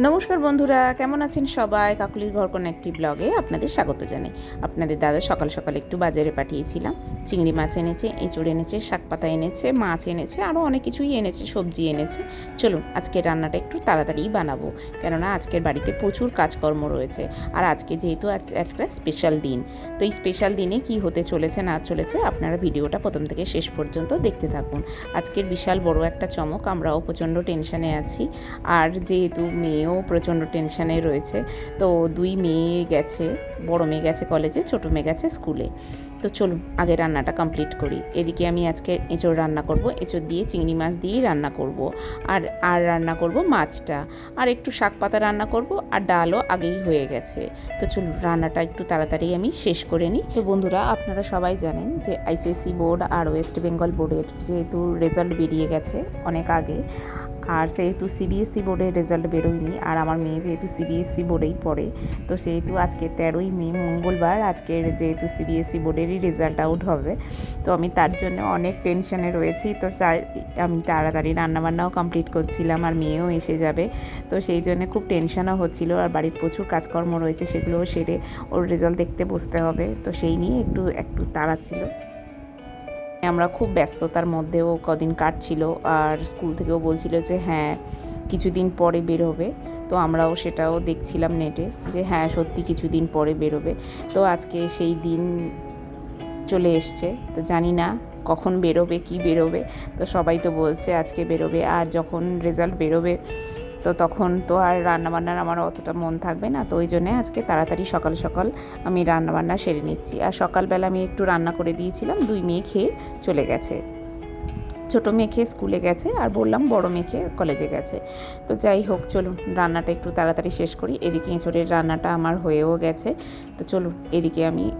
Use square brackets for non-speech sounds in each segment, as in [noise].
নমস্কার বন্ধুরা, কেমন আছেন সবাই? কাকুলির ঘর কোনো একটি ব্লগে আপনাদের স্বাগত জানাই। আপনাদের দাদা সকাল সকাল একটু বাজারে পাঠিয়েছিলাম। চিংড়ি মাছ এনেছে, এঁচড় এনেছে, শাক পাতা এনেছে, মাছ এনেছে আরও অনেক কিছুই এনেছে, সবজি এনেছে। চলুন আজকে রান্নাটা একটু তাড়াতাড়িই বানাবো। কেননা আজকের বাড়িতে প্রচুর কাজকর্ম রয়েছে। আর আজকে যেহেতু এক- একটা স্পেশাল দিন, তো এই স্পেশাল দিনে কি হতে চলেছে, না চলেছে, আপনারা ভিডিওটা প্রথম থেকে শেষ পর্যন্ত দেখতে থাকুন। আজকের বিশাল বড় একটা চমক, আমরাও প্রচণ্ড টেনশানে আছি। আর যেহেতু মেয়েও প্রচণ্ড টেনশানে রয়েছে। তো দুই মেয়ে গেছে, বড় মেয়ে গেছে কলেজে ছোটো মেয়ে গেছে স্কুলে তো চলুন, আগে রান্নাটা কমপ্লিট করি। এদিকে আমি আজকে এঁচড় রান্না করব, এঁচড় দিয়ে চিংড়ি মাছ দিয়েই রান্না করব। আর আর রান্না করব মাছটা। আর একটু শাক পাতা রান্না করব, আর ডালও আগেই হয়ে গেছে। তো চলুন, রান্নাটা একটু তাড়াতাড়ি আমি শেষ করে নিই। তো বন্ধুরা, আপনারা সবাই জানেন যে আইসিএসসি বোর্ড আর ওয়েস্ট বেঙ্গল বোর্ডের যেহেতু রেজাল্ট বেরিয়ে গেছে অনেক আগে আর সেহেতু সিবিএসসি বোর্ডের রেজাল্ট বেরোয়নি আর আমার মেয়ে যেহেতু সিবিএসসি বোর্ডেই পড়ে, তো সেহেতু আজকে তেরোই মে মঙ্গলবার আজকের যেহেতু সিবিএসসি বোর্ডেরই রেজাল্ট আউট হবে, তো আমি তার জন্য অনেক টেনশনে রয়েছি, তো আমি তাড়াতাড়ি রান্নাবান্নাও কমপ্লিট করছিলাম আর মেয়েও এসে যাবে, তো সেই জন্য খুব টেনশনও হচ্ছিল আর বাড়ির প্রচুর কাজকর্ম রয়েছে সেগুলোও সেরে ওর রেজাল্ট দেখতে বসতে হবে, তো সেই নিয়ে একটু একটু তাড়া ছিল। আমরা খুব ব্যস্ততার মধ্যেও কদিন কাটছিল আর স্কুল থেকেও বলছিল যে হ্যাঁ কিছুদিন পরে বেরোবে। তো আমরাও সেটাও দেখছিলাম নেটে যে হ্যাঁ সত্যি কিছুদিন পরে বেরোবে। তো আজকে সেই দিন চলে এসছে। তো জানি না কখন বেরোবে, কি বেরোবে। তো সবাই তো বলছে আজকে বেরোবে। আর যখন রেজাল্ট বেরোবে তো তখন তো আর রান্নাবান্নার আমার অতটা মন থাকবে না, তো ওই জন্যে আজকে তাড়াতাড়ি সকাল সকাল আমি রান্নাবান্না সেরে নিচ্ছি। আর সকালবেলা আমি একটু রান্না করে দিয়েছিলাম, দুই মেয়ে খেয়ে চলে গেছে। ছোটো মেয়ে খেয়ে স্কুলে গেছে আর বললাম বড় মেয়ে খেয়ে কলেজে গেছে। তো যাই হোক, চলুন রান্নাটা একটু তাড়াতাড়ি শেষ করি। এদিকে এঁচড়ের রান্নাটা আমার হয়েও গেছে। তো চলুন, এদিকে আমি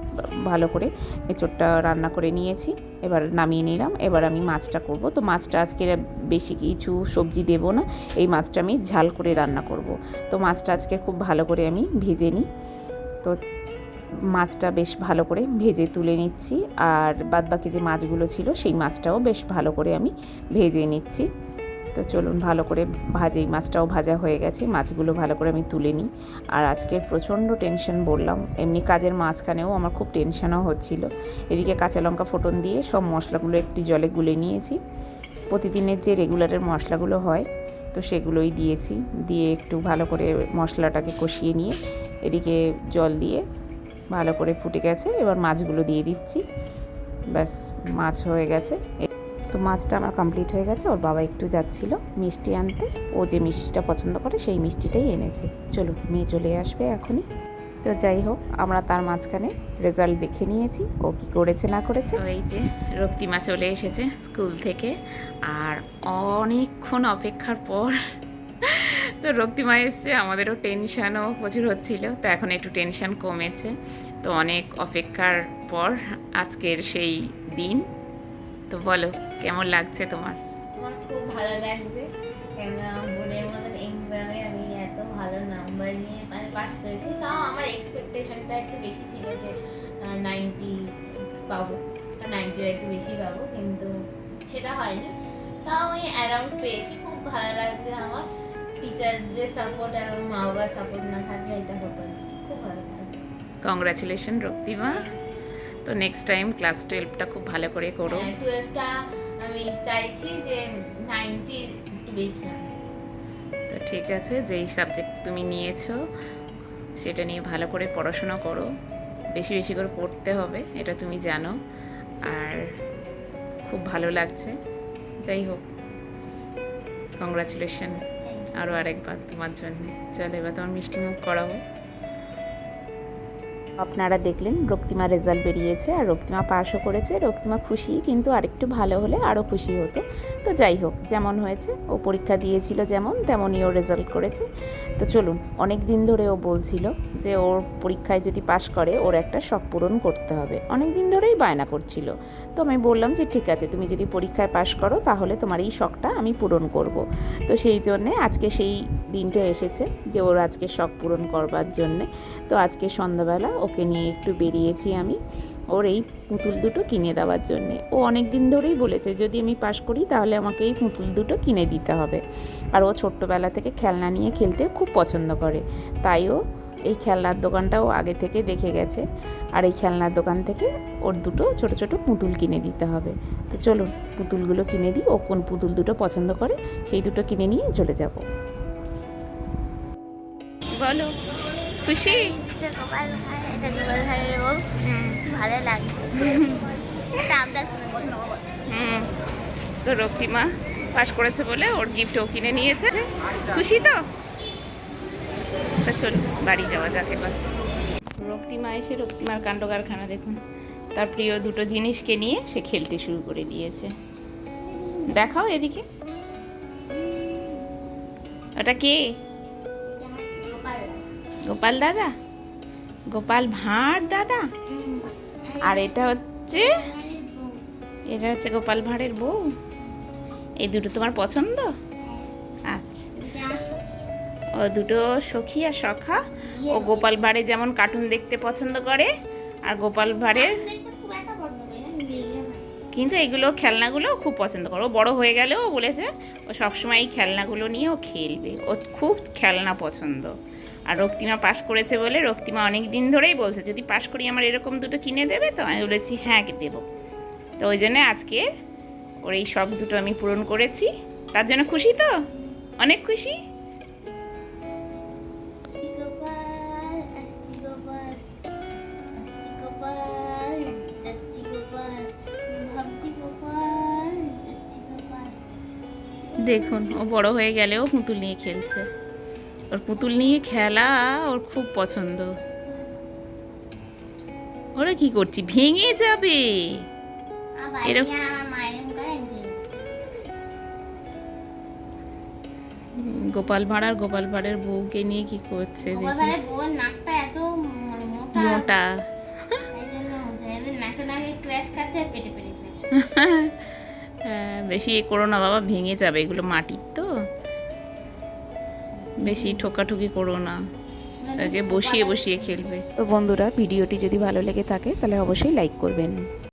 ভালো করে এঁচড়টা রান্না করে নিয়েছি। এবার নামিয়ে নিলাম। এবার আমি মাছটা করব। তো মাছটা আজকে বেশি কিছু সবজি দেবো না। এই মাছটা আমি ঝাল করে রান্না করব। তো মাছটা আজকে খুব ভালো করে আমি ভেজে নিই। তো মাছটা বেশ ভালো করে ভেজে তুলে নিচ্ছি। আর বাদবাকি যে মাছগুলো ছিল, সেই মাছটাও বেশ ভালো করে আমি ভেজে নিচ্ছি। তো চলুন ভালো করে ভাজেই মাছটাও ভাজা হয়ে গেছে। মাছগুলো ভালো করে আমি তুলে নিই। আর আজকের প্রচণ্ড টেনশন বললাম। এমনি কাজের মাঝখানেও আমার খুব টেনশনও হচ্ছিল। এদিকে কাঁচা লঙ্কা ফোটন দিয়ে সব মশলাগুলো একটু জলে গুলে নিয়েছি। প্রতিদিনের যে রেগুলারের মশলাগুলো হয়, তো সেগুলোই দিয়েছি। দিয়ে একটু ভালো করে মশলাটাকে কষিয়ে নিয়ে এদিকে জল দিয়ে ভালো করে ফুটে গেছে। এবার মাছগুলো দিয়ে দিচ্ছি। ব্যাস, মাছ হয়ে গেছে। তো মাছটা আমার কমপ্লিট হয়ে গেছে। ওর বাবা একটু যাচ্ছিল মিষ্টি আনতে। ও যে মিষ্টিটা পছন্দ করে, সেই মিষ্টিটাই এনেছে। চলো, মেয়ে চলে আসবে এখনই। তো যাই হোক, আমরা তার মাঝখানে রেজাল্ট দেখে নিয়েছি। ও কি করেছে, না করেছে। এই যে রক্তিমা চলে এসেছে স্কুল থেকে। আর অনেকক্ষণ অপেক্ষার পর তো রক্তিমা এসছে, আমাদেরও টেনশানও প্রচুর হচ্ছিল, তো এখন একটু টেনশন কমেছে। তো অনেক অপেক্ষার পর আজকের সেই দিন। তো বলো, কেমন লাগছে তোমার? আমার খুব ভালো লাগছে, কেননা বোর্ডের মতন এক্সামে আমি এত ভালো নাম্বার নিয়ে মানে পাস করেছি, তাও আমার এক্সপেকটেশনটা একটু বেশি ছিল যে নাইনটি পাবো নাইনটির একটু বেশি পাবো, কিন্তু সেটা হয়নি। তাও আমি অ্যারাউন্ড পেয়েছি, খুব ভালো লাগছে আমার। টিচারদের সাপোর্ট আর মা বাবার সাপোর্ট না থাকলে এটা হতো না। খুব ভালো কংগ্রাচুলেশন রক্তিমা। তো নেক্সট টাইম ক্লাস টুয়েলভটা খুব ভালো করে করো। টুয়েলভটা আমি চাইছি যে নাইনটির একটু বেশি তো ঠিক আছে যেই সাবজেক্ট তুমি নিয়েছো সেটা নিয়ে ভালো করে পড়াশোনা করো। বেশি বেশি করে পড়তে হবে এটা তুমি জানো। আর খুব ভালো লাগছে। যাই হোক। কংগ্রাচুলেশন আরও আরেকবার তোমার জন্যে। চলো এবার তোমার মিষ্টি মুখ করাবো। আপনারা দেখলেন রক্তিমা রেজাল্ট বেরিয়েছে আর রক্তিমা পাশও করেছে। রক্তিমা খুশি, কিন্তু আরেকটু ভালো হলে আরও খুশি হতো। তো যাই হোক, যেমন হয়েছে, ও পরীক্ষা দিয়েছিল যেমন, তেমনই ও রেজাল্ট করেছে। তো চলুন, অনেক দিন ধরে ও বলছিল যে ওর পরীক্ষায় যদি পাশ করে, ওর একটা শখ পূরণ করতে হবে। অনেক দিন ধরেই বায়না করছিল। তো আমি বললাম যে, ঠিক আছে, তুমি যদি পরীক্ষায় পাশ করো, তাহলে তোমার এই শখটা আমি পূরণ করব। তো সেই জন্যে আজকে সেই দিনটা এসেছে যে ওর আজকে শখ পূরণ করবার জন্যে। তো আজকে সন্ধ্যাবেলা ওকে নিয়ে একটু বেরিয়েছি আমি ওর এই পুতুল দুটো কিনে দেওয়ার জন্যে। ও অনেক দিন ধরেই বলেছে, যদি আমি পাশ করি তাহলে আমাকে এই পুতুল দুটো কিনে দিতে হবে। আর ও ছোট্টবেলা থেকে খেলনা নিয়ে খেলতে খুব পছন্দ করে। তাই ও এই খেলনার দোকানটাও আগে থেকে দেখে গেছে। আর এই খেলনার দোকান থেকে ওর দুটো ছোট ছোট পুতুল কিনে দিতে হবে। তো চলুন, পুতুলগুলো কিনে দিই। ও কোন পুতুল দুটো পছন্দ করে সেই দুটো কিনে নিয়ে চলে যাব। বলো, খুশি। হুম তো রক্তিমা পাস করেছে বলে ওর গিফট ও কিনে নিয়েছে। খুশি তো? তা চলো, বাড়ি যাওয়া যাক এবার। রক্তিমা এসে রক্তিমার কাণ্ড কারখানা দেখুন। তার প্রিয় দুটো জিনিসকে নিয়ে সে খেলতে শুরু করে দিয়েছে। দেখাও এদিকে। ওটা কে? গোপাল দাদা? গোপাল ভাঁড় দাদা? আর এটা হচ্ছে? এটা হচ্ছে গোপাল ভাঁড়ের বউ? এই দুটো তোমার পছন্দ? আচ্ছা। ও দুটো সখী আর সখা? ও গোপাল ভাঁড়ে যেমন কার্টুন দেখতে পছন্দ করে, আর গোপাল ভাঁড়ের কিন্তু এগুলো খেলনাগুলো খুব পছন্দ করে। ও বড় হয়ে গেলেও বলেছে, ও সবসময় এই খেলনাগুলো নিয়ে ও খেলবে। ও খুব খেলনা পছন্দ। আর রক্তিমা পাস করেছে বলে রক্তিমা অনেক দিন ধরেই বলছে, যদি পাস করি আমার এরকম দুটো কিনে দেবে তো? আমি বলেছি হ্যাঁ দেবো। তো ওই জন্য আজকে ওর এই শখ দুটো আমি পূরণ করেছি। তার জন্য খুশি তো? অনেক খুশি? দেখুন ও বড় হয়ে গেলেও পুতুল নিয়ে খেলছে। ওর পুতুল নিয়ে খেলা ওর খুব পছন্দ। ওরা কি করছি? ভেঙে যাবে। এরকম-। গোপাল ভাঁড় আর গোপাল ভাঁড়ের বউকে নিয়ে কি করছে দেখুন। নাকটা এত মানে মোটা। মোটা। এই জন্য হচ্ছে এদের নাকে নাকে ক্র্যাশ খাচ্ছে পেটে পেটে ক্র্যাশ [laughs] বেশি এ করো না বাবা, ভেঙে যাবে এগুলো মাটির তো। বেশি ঠোকাঠুকি করো না, আগে বসিয়ে বসিয়ে খেলবে। তো বন্ধুরা, ভিডিওটি যদি ভালো লেগে থাকে, তাহলে অবশ্যই লাইক করবেন।